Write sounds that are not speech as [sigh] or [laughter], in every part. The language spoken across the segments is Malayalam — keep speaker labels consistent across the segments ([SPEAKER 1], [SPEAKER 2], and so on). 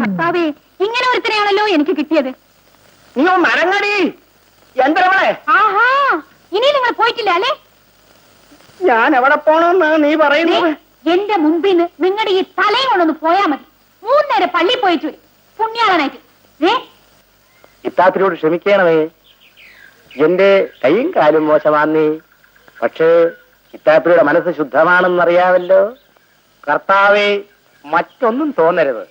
[SPEAKER 1] കർത്താവേ ഇങ്ങനെ ഒരുത്തനെയാണല്ലോ എനിക്ക് കിട്ടിയത്.
[SPEAKER 2] നീ എന്തരവളെ
[SPEAKER 1] ആഹാ ഇനി നിങ്ങൾ പോയിട്ടില്ല അല്ലേ?
[SPEAKER 2] ഞാൻ എവിടെ പോണെന്നാ നീ പറയുന്നത്?
[SPEAKER 1] എന്റെ മുമ്പിൽ നിന്ന് നിങ്ങളുടെ ഈ തലയും കൊണ്ടൊന്ന് പോയാ മതി. മൂന്നേരം പള്ളി വരും. പുണ്യാളനായിട്ട്. ദേ,
[SPEAKER 3] ഇത്താത്തിനോട് ക്ഷമിക്കണമേ. എന്റെ കൈയും കാലും മോശമാന്നേ. പക്ഷേ ഇത്താത്തിയുടെ മനസ്സ് ശുദ്ധമാണെന്നറിയാമല്ലോ. കർത്താവെ മറ്റൊന്നും തോന്നരുത്.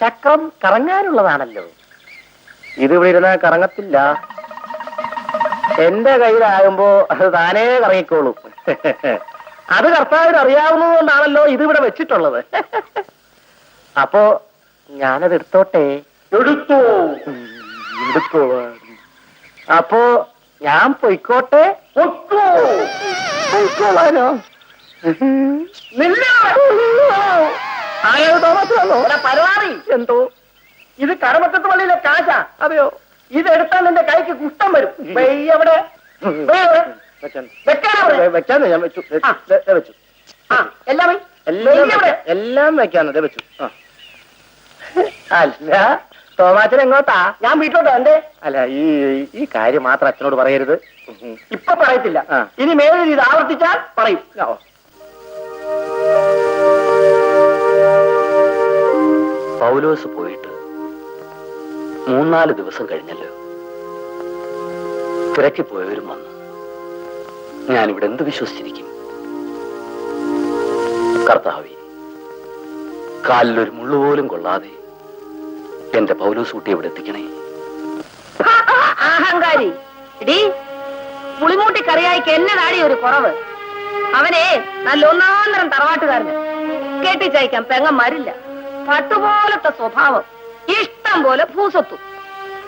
[SPEAKER 3] ചക്രം കറങ്ങാനുള്ളതാണല്ലോ. ഇതിവിടെ ഇരുന്ന കറങ്ങത്തില്ല. എന്റെ കയ്യിലാകുമ്പോ അത് താനേ കറങ്ങിക്കോളും. [laughs] അത് കർത്താവിന് അറിയാവുന്നതുകൊണ്ടാണല്ലോ ഇതിവിടെ വെച്ചിട്ടുള്ളത്. [laughs] അപ്പോ ഞാനത് എടുത്തോട്ടെ?
[SPEAKER 2] എടുത്തോ.
[SPEAKER 3] എടുത്തോ അപ്പോ ഞാൻ പൊയ്ക്കോട്ടെ? പൊയ്ക്കോളാനോ? എന്തോ?
[SPEAKER 2] ഇത് കറമത്തത്ത് പള്ളിയിലെ കാശാ.
[SPEAKER 3] അതെയോ?
[SPEAKER 2] ഇതെടുത്താൽ നിന്റെ കൈക്ക് കുഷ്ടം വരും. അവിടെ?
[SPEAKER 3] ഞാൻ വെച്ചു. വെച്ചു.
[SPEAKER 2] എല്ലാം.
[SPEAKER 3] എല്ലാം വെക്കാം. എല്ലാം വെക്കാന്ന് വെച്ചു. അല്ല തോമാച്ചൻ എങ്ങോട്ടാ?
[SPEAKER 2] ഞാൻ വീട്ടിലോട്ട്. എന്തേ?
[SPEAKER 3] അല്ല ഈ ഈ കാര്യം മാത്രം അച്ഛനോട് പറയരുത്.
[SPEAKER 2] ഇപ്പൊ പറയത്തില്ല. ഇനി മേലിൽ ഇത് ആവർത്തിച്ചാൽ പറയും.
[SPEAKER 4] പൗലോസ് പോയിട്ട് മൂന്നാൽ ദിവസം കഴിഞ്ഞല്ലോ. തിരക്കി പോയവരും വന്നു. ഞാനിവിടെ എന്ത് വിശ്വസിച്ചിരിക്കും? കർത്താവി കാലിലൊരു മുള്ളുപോലും കൊള്ളാതെ എന്റെ പൗലോസ് കുട്ടി ഇവിടെ എത്തിക്കണേ.
[SPEAKER 5] അഹങ്കാരി. പുളിമൂട്ടി കറിയായിക്ക് എന്നതാടി ഒരു കുറവ്. അവനെ നല്ല ഒന്നാന്തരം തറവാട്ടുകാരന് കെട്ടിച്ചയക്കാൻ പെങ്ങന്മാരില്ല. പട്ടുപോലത്തെ സ്വഭാവം ഇഷ്ടം പോലെ ഭൂസത്തു